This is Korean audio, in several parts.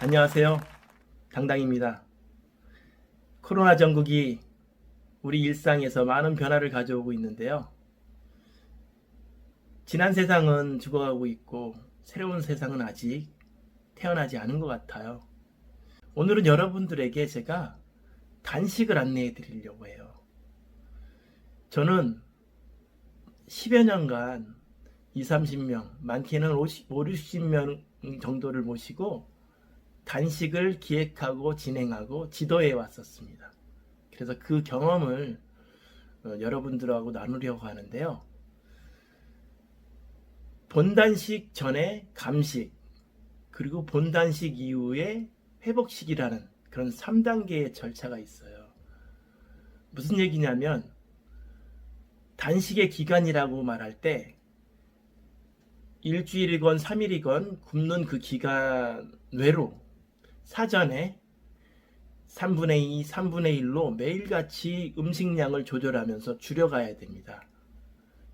안녕하세요. 당당입니다. 코로나 전국이 우리 일상에서 많은 변화를 가져오고 있는데요. 지난 세상은 죽어가고 있고 새로운 세상은 아직 태어나지 않은 것 같아요. 오늘은 여러분들에게 제가 단식을 안내해 드리려고 해요. 저는 10여 년간 20, 30명, 많게는 50, 5, 60명 정도를 모시고 단식을 기획하고 진행하고 지도해 왔었습니다. 그래서 그 경험을 어, 여러분들하고 나누려고 하는데요. 본단식 전에 감식, 그리고 본단식 이후에 회복식이라는 그런 3단계의 절차가 있어요. 무슨 얘기냐면, 단식의 기간이라고 말할 때, 일주일이건 3일이건 굶는 그 기간 외로 사전에 3분의 2, 3분의 1로 매일같이 음식량을 조절하면서 줄여가야 됩니다.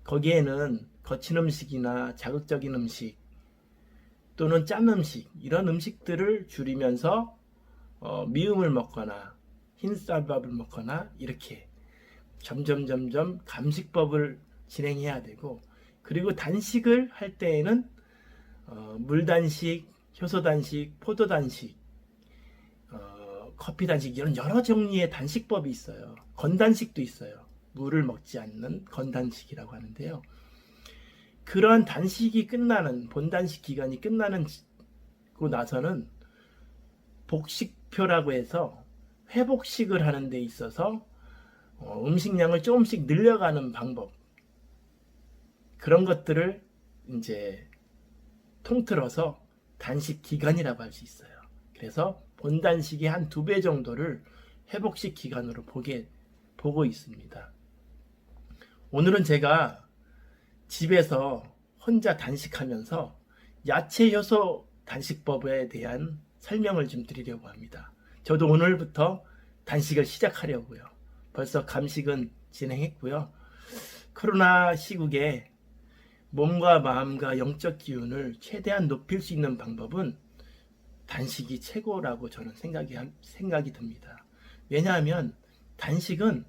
거기에는 거친 음식이나 자극적인 음식 또는 짠 음식 이런 음식들을 줄이면서 어, 미음을 먹거나 흰쌀밥을 먹거나 이렇게 점점 점점 감식법을 진행해야 되고 그리고 단식을 할 때에는 어, 물 단식, 효소 단식, 포도 단식, 어, 커피 단식 이런 여러 종류의 단식법이 있어요. 건단식도 있어요. 물을 먹지 않는 건단식이라고 하는데요. 그러한 단식이 끝나는 본단식 기간이 끝나는 고 나서는 복식표라고 해서 회복식을 하는 데 있어서 어, 음식량을 조금씩 늘려가는 방법 그런 것들을 이제 통틀어서 단식 기간이라고 할 수 있어요. 그래서 본단식의 한 두 배 정도를 회복식 기간으로 보게 보고 있습니다. 오늘은 제가 집에서 혼자 단식하면서 야채 효소 단식법에 대한 설명을 좀 드리려고 합니다. 저도 오늘부터 단식을 시작하려고요. 벌써 감식은 진행했고요. 코로나 시국에 몸과 마음과 영적 기운을 최대한 높일 수 있는 방법은 단식이 최고라고 저는 생각이, 생각이 듭니다. 왜냐하면 단식은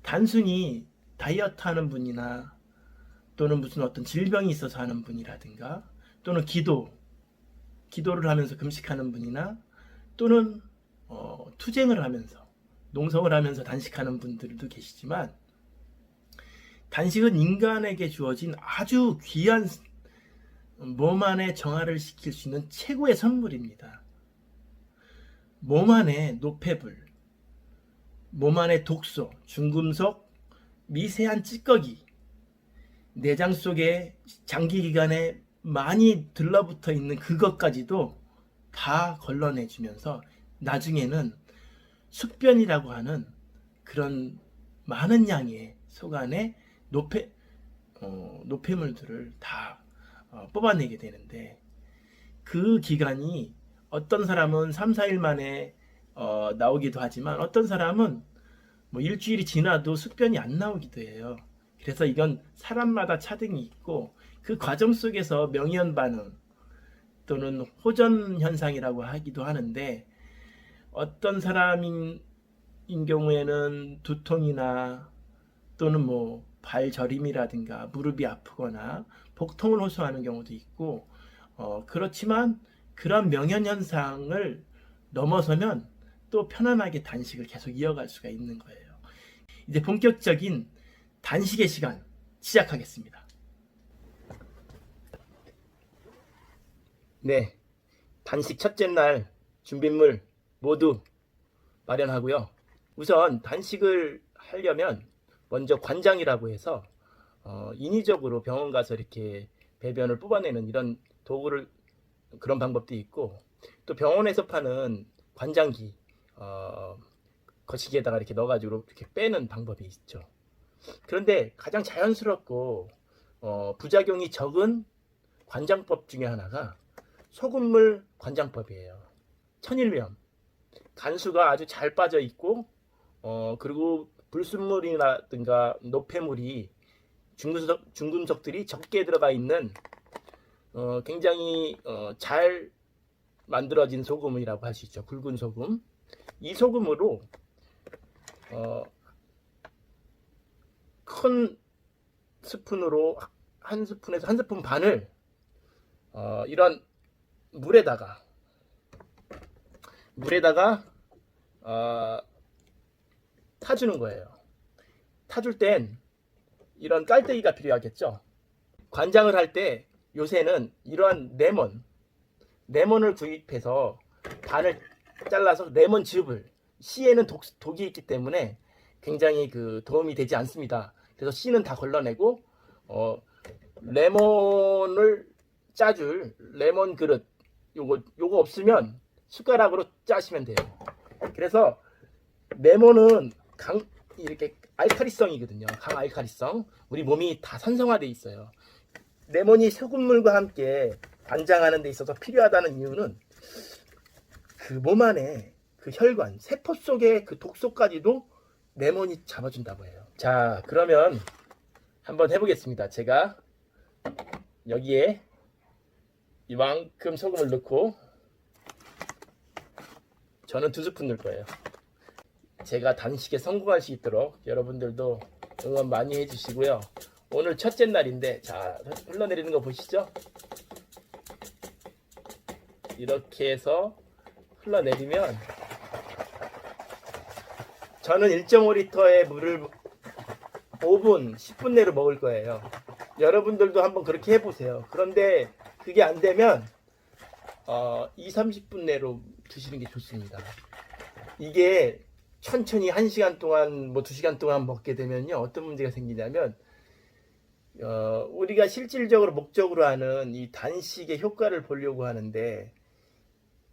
단순히 다이어트 하는 분이나 또는 무슨 어떤 질병이 있어서 하는 분이라든가 또는 기도, 기도를 하면서 금식하는 분이나 또는 어, 투쟁을 하면서 농성을 하면서 단식하는 분들도 계시지만 단식은 인간에게 주어진 아주 귀한 몸 안에 정화를 시킬 수 있는 최고의 선물입니다. 몸 안에 노폐불, 몸 안에 독소, 중금속, 미세한 찌꺼기, 내장 속에 장기기관에 많이 들러붙어 있는 그것까지도 다 걸러내주면서 나중에는 숙변이라고 하는 그런 많은 양의 속 안에 노폐, 어, 노폐물들을 다 어, 뽑아내게 되는데 그 기간이 어떤 사람은 3, 4일 만에 어, 나오기도 하지만 어떤 사람은 뭐 일주일이 지나도 숙변이 안 나오기도 해요. 그래서 이건 사람마다 차등이 있고 그 과정 속에서 명현 반응 또는 호전 현상이라고 하기도 하는데 어떤 사람인 경우에는 두통이나 또는 뭐 발저림이라든가 무릎이 아프거나 복통을 호소하는 경우도 있고 어, 그렇지만 그런 명현 현상을 넘어서면 또 편안하게 단식을 계속 이어갈 수가 있는 거예요. 이제 본격적인 단식의 시간 시작하겠습니다. 네. 단식 첫째 날 준비물 모두 마련하고요. 우선 단식을 하려면 먼저 관장이라고 해서 어, 인위적으로 병원 가서 이렇게 배변을 뽑아내는 이런 도구를 그런 방법도 있고 또 병원에서 파는 관장기 어, 거시기에다가 이렇게 넣어가지고 이렇게 빼는 방법이 있죠. 그런데 가장 자연스럽고 어, 부작용이 적은 관장법 중에 하나가 소금물 관장법이에요. 천일염 간수가 아주 잘 빠져 있고 어, 그리고 불순물이라든가 노폐물이 중금속, 중금속들이 적게 들어가 있는 어, 굉장히 어, 잘 만들어진 소금이라고 할 수 있죠. 굵은 소금. 이 소금으로 어, 큰 스푼으로 한 스푼에서 한 스푼 반을 어, 이런 물에다가 물에다가 어, 타주는 거예요. 타줄 땐 이런 깔때기가 필요하겠죠. 관장을 할 때 요새는 이러한 레몬, 레몬을 구입해서 반을 잘라서 레몬 즙을 씨에는 독, 독이 있기 때문에 굉장히 그 도움이 되지 않습니다. 그래서 씨는 다 걸러내고 어, 레몬을 짜줄 레몬 그릇 요거 요거 없으면 숟가락으로 짜시면 돼요. 그래서 레몬은 강 이렇게 알카리성이거든요. 강알카리성. 우리 몸이 다 산성화돼 있어요. 레몬이 소금물과 함께 관장하는 데 있어서 필요하다는 이유는 그 몸 안에 그 혈관, 세포 속의 그 독소까지도 레몬이 잡아준다고 해요. 자, 그러면 한번 해보겠습니다. 제가 여기에 이만큼 소금을 넣고 저는 두 스푼 넣을 거예요. 제가 단식에 성공할 수 있도록 여러분들도 응원 많이 해주시고요. 오늘 첫째 날인데 자 흘러내리는 거 보시죠? 이렇게 해서 흘러내리면 저는 1.5리터의 물을 5분, 10분 내로 먹을 거예요. 여러분들도 한번 그렇게 해보세요. 그런데 그게 안 되면 어, 2, 30분 내로 드시는 게 좋습니다. 이게 천천히 1시간 동안 뭐 2시간 동안 먹게 되면요. 어떤 문제가 생기냐면 어, 우리가 실질적으로 목적으로 하는 이 단식의 효과를 보려고 하는데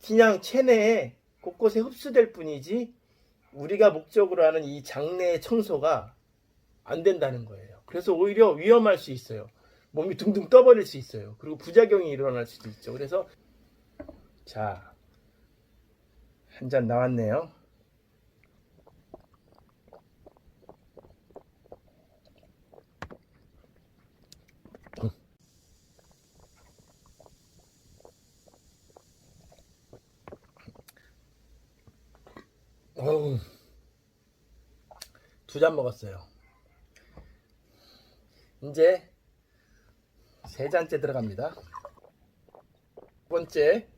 그냥 체내에 곳곳에 흡수될 뿐이지 우리가 목적으로 하는 이 장내 청소가 안 된다는 거예요. 그래서 오히려 위험할 수 있어요. 몸이 둥둥 떠버릴 수 있어요. 그리고 부작용이 일어날 수도 있죠. 그래서 자, 한 잔 나왔네요. 어우, 두 잔 먹었어요. 이제 세 잔째 들어갑니다. 두 번째.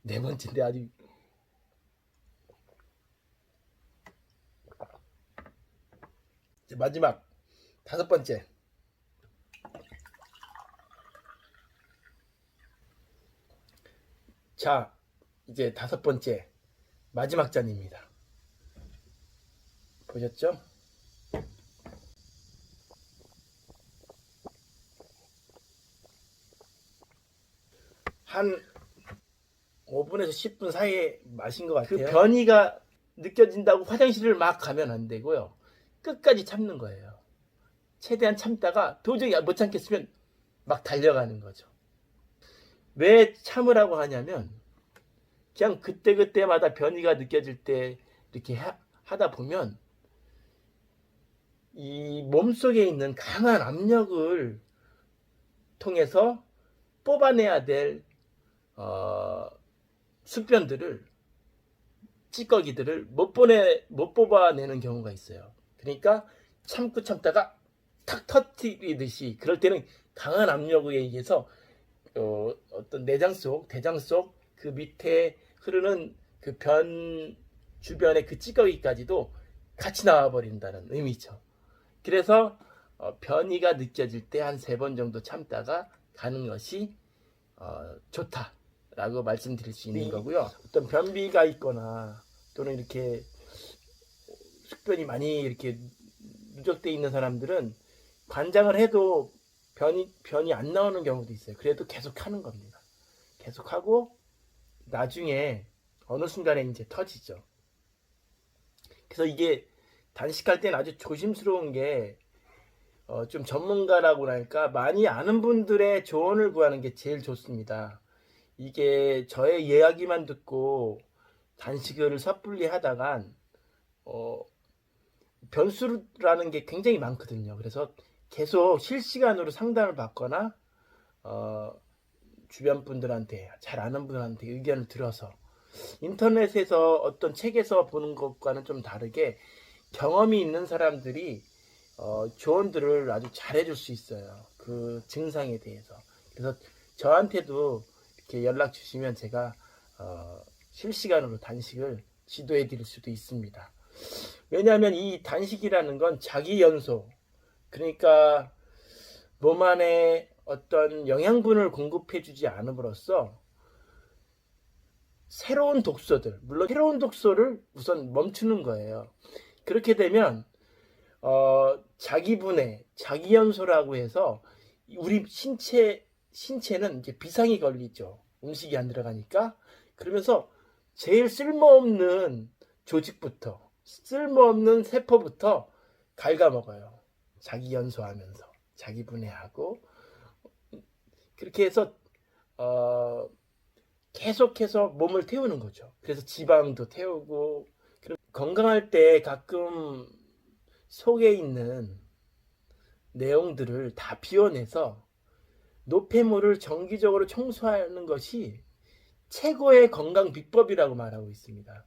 네 번째인데 아직 마지막 다섯 번째. 자, 이제 다섯 번째 마지막 잔입니다. 보셨죠? 한 5분에서 10분 사이에 마신 것 같아요. 그 변이가 느껴진다고 화장실을 막 가면 안 되고요. 끝까지 참는 거예요. 최대한 참다가 도저히 못 참겠으면 막 달려가는 거죠. 왜 참으라고 하냐면 그냥 그때그때마다 변이가 느껴질 때 이렇게 하, 하다 보면 이 몸속에 있는 강한 압력을 통해서 뽑아내야 될 어, 숙변들을 찌꺼기들을 못 보내 못 뽑아내는 경우가 있어요. 그러니까 참고 참다가 탁 터뜨리듯이 그럴 때는 강한 압력에 의해서 어, 어떤 내장 속 대장 속 그 밑에 흐르는 그 변 주변의 그 찌꺼기까지도 같이 나와 버린다는 의미죠. 그래서 어, 변이가 느껴질 때 한 세 번 정도 참다가 가는 것이 어, 좋다라고 말씀드릴 수 있는 거고요. 어떤 변비가 있거나 또는 이렇게 숙변이 많이 이렇게 누적돼 있는 사람들은 관장을 해도 변이 변이 안 나오는 경우도 있어요. 그래도 계속 하는 겁니다. 계속 하고 나중에 어느 순간에 이제 터지죠. 그래서 이게 단식할 때는 아주 조심스러운 게, 어, 좀 전문가라고 할까, 많이 아는 분들의 조언을 구하는 게 제일 좋습니다. 이게 저의 이야기만 듣고 단식을 섣불리 하다간, 어, 변수라는 게 굉장히 많거든요. 그래서 계속 실시간으로 상담을 받거나 어, 주변 분들한테 잘 아는 분한테 의견을 들어서 인터넷에서 어떤 책에서 보는 것과는 좀 다르게 경험이 있는 사람들이 어, 조언들을 아주 잘해줄 수 있어요. 그 증상에 대해서. 그래서 저한테도 이렇게 연락 주시면 제가 어, 실시간으로 단식을 지도해 드릴 수도 있습니다. 왜냐하면 이 단식이라는 건 자기 연소, 그러니까 몸 안에 어떤 영양분을 공급해 주지 않음으로써 새로운 독소들, 물론 새로운 독소를 우선 멈추는 거예요. 그렇게 되면 어, 자기 분해, 자기 연소라고 해서 우리 신체 신체는 이제 비상이 걸리죠. 음식이 안 들어가니까 그러면서 제일 쓸모없는 조직부터 쓸모없는 세포부터 갉아먹어요. 자기 연소하면서 자기 분해하고 그렇게 해서 어, 계속해서 몸을 태우는 거죠. 그래서 지방도 태우고 건강할 때 가끔 속에 있는 내용들을 다 비워내서 노폐물을 정기적으로 청소하는 것이 최고의 건강 비법이라고 말하고 있습니다.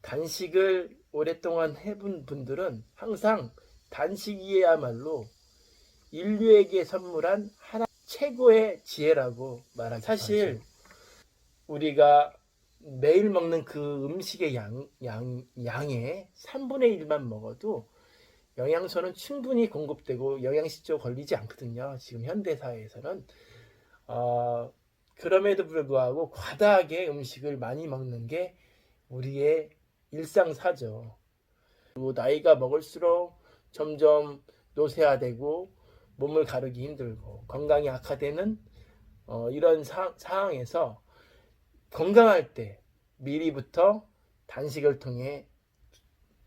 단식을 오랫동안 해본 분들은 항상 단식이야말로 인류에게 선물한 하나 최고의 지혜라고 말하기 사실 우리가 매일 먹는 그 음식의 양, 양, 양의 3분의 1만 먹어도 영양소는 충분히 공급되고 영양실조 걸리지 않거든요. 지금 현대사회에서는. 어, 그럼에도 불구하고 과다하게 음식을 많이 먹는 게 우리의 일상사죠. 그리고 나이가 먹을수록 점점 노쇠화되고 몸을 가르기 힘들고 건강이 악화되는 어, 이런 사, 상황에서 건강할 때 미리부터 단식을 통해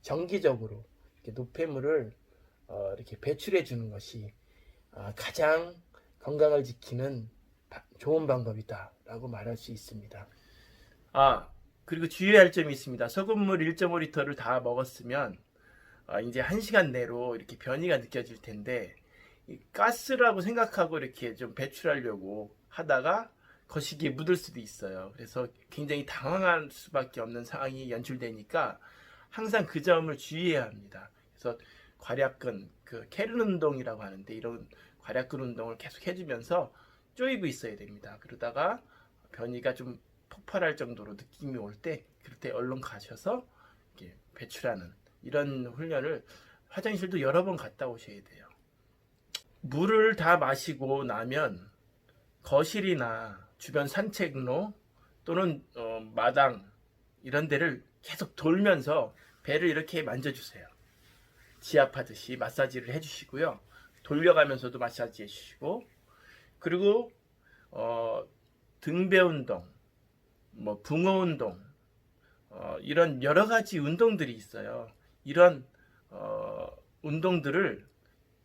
정기적으로 이렇게 노폐물을 어, 이렇게 배출해 주는 것이 아, 가장 건강을 지키는 바- 좋은 방법이다라고 말할 수 있습니다. 아 그리고 주의할 점이 있습니다. 소금물 1.5리터를 다 먹었으면 아, 이제 1시간 내로 이렇게 변이가 느껴질 텐데 이 가스라고 생각하고 이렇게 좀 배출하려고 하다가 거시기에 묻을 수도 있어요. 그래서 굉장히 당황할 수밖에 없는 상황이 연출되니까 항상 그 점을 주의해야 합니다. 그래서 괄약근, 그 캐른 운동이라고 하는데 이런 괄약근 운동을 계속 해주면서 쪼이고 있어야 됩니다. 그러다가 변이가 좀 폭발할 정도로 느낌이 올 때 그럴 때 얼른 가셔서 배출하는 이런 훈련을 화장실도 여러 번 갔다 오셔야 돼요. 물을 다 마시고 나면 거실이나 주변 산책로 또는 어, 마당 이런 데를 계속 돌면서 배를 이렇게 만져주세요. 지압하듯이 마사지를 해주시고요. 돌려가면서도 마사지 해주시고 그리고 어, 등배 운동, 뭐 붕어 운동 어, 이런 여러 가지 운동들이 있어요. 이런 어, 운동들을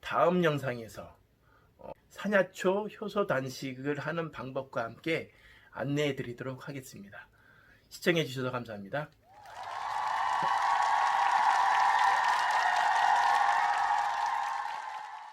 다음 영상에서 어, 산야초 효소 단식을 하는 방법과 함께 안내해 드리도록 하겠습니다. 시청해 주셔서 감사합니다.